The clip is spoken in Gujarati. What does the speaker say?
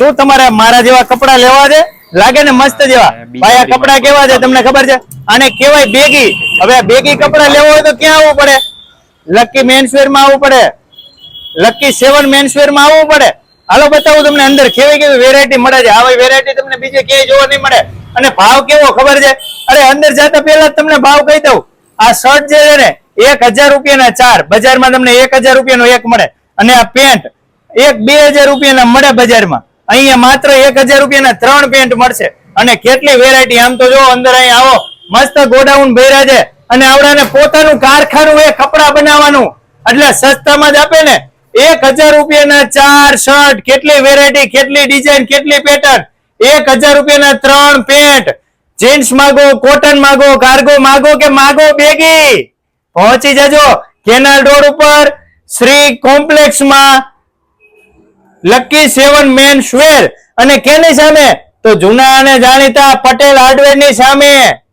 શું તમારે મારા જેવા કપડા લેવા છે? લાગે ને મસ્ત જેવા? ભાઈ આ કપડા કેવા છે? તમને ખબર છે? અને કેવાય બેગી હવે બેગી કપડા લેવા હોય તો ક્યાં આવવું પડે? લકી મેન્સવેરમાં આવવું પડે. લકી સેવન મેન્સવેરમાં આવવું પડે. હાલો બતાવું તમને અંદર કેવી કેવી વેરાયટી મળે છે? આવી વેરાયટી તમને બીજે ક્યાંય જોવા નહીં મળે. અને ભાવ કેવો ખબર છે? અરે અંદર જતા પહેલા જ તમને ભાવ કહી દઉં. આ શર્ટ જે છે ને એક હજાર રૂપિયાના ચાર. બજારમાં તમને એક હજાર રૂપિયાનો એક મળે. અને આ પેન્ટ એક બે હજાર રૂપિયાના મળે બજારમાં. અહીંયા માત્ર એક હજાર રૂપિયાના ત્રણ પેન્ટ મળશે. અને કેટલી વેરાયટી આમ તો જો અંદર અહીં આવો. મસ્ત ગોડાઉન ભર્યા છે. અને આવડાને પોતાનું કારખાનું એ કપડા બનાવવાનું. એટલે સસ્તામાં જ આપે ને. એક હજાર રૂપિયાના ચાર શર્ટ કેટલી વેરાયટી કેટલી ડિઝાઇન કેટલી પેટર્ન એક હજાર રૂપિયાના ત્રણ પેન્ટ. જીન્સ માગો કોટન માગો કાર્ગો માગો કે માગો બેગી? પહોંચી જજો. કેનાલ રોડ ઉપર, શ્રી કોમ્પ્લેક્સમાં લકી સેવન મેન સ્વેર અને કેની સામે? તો જૂના અને જાણીતા પટેલ હાર્ડવેરની સામે.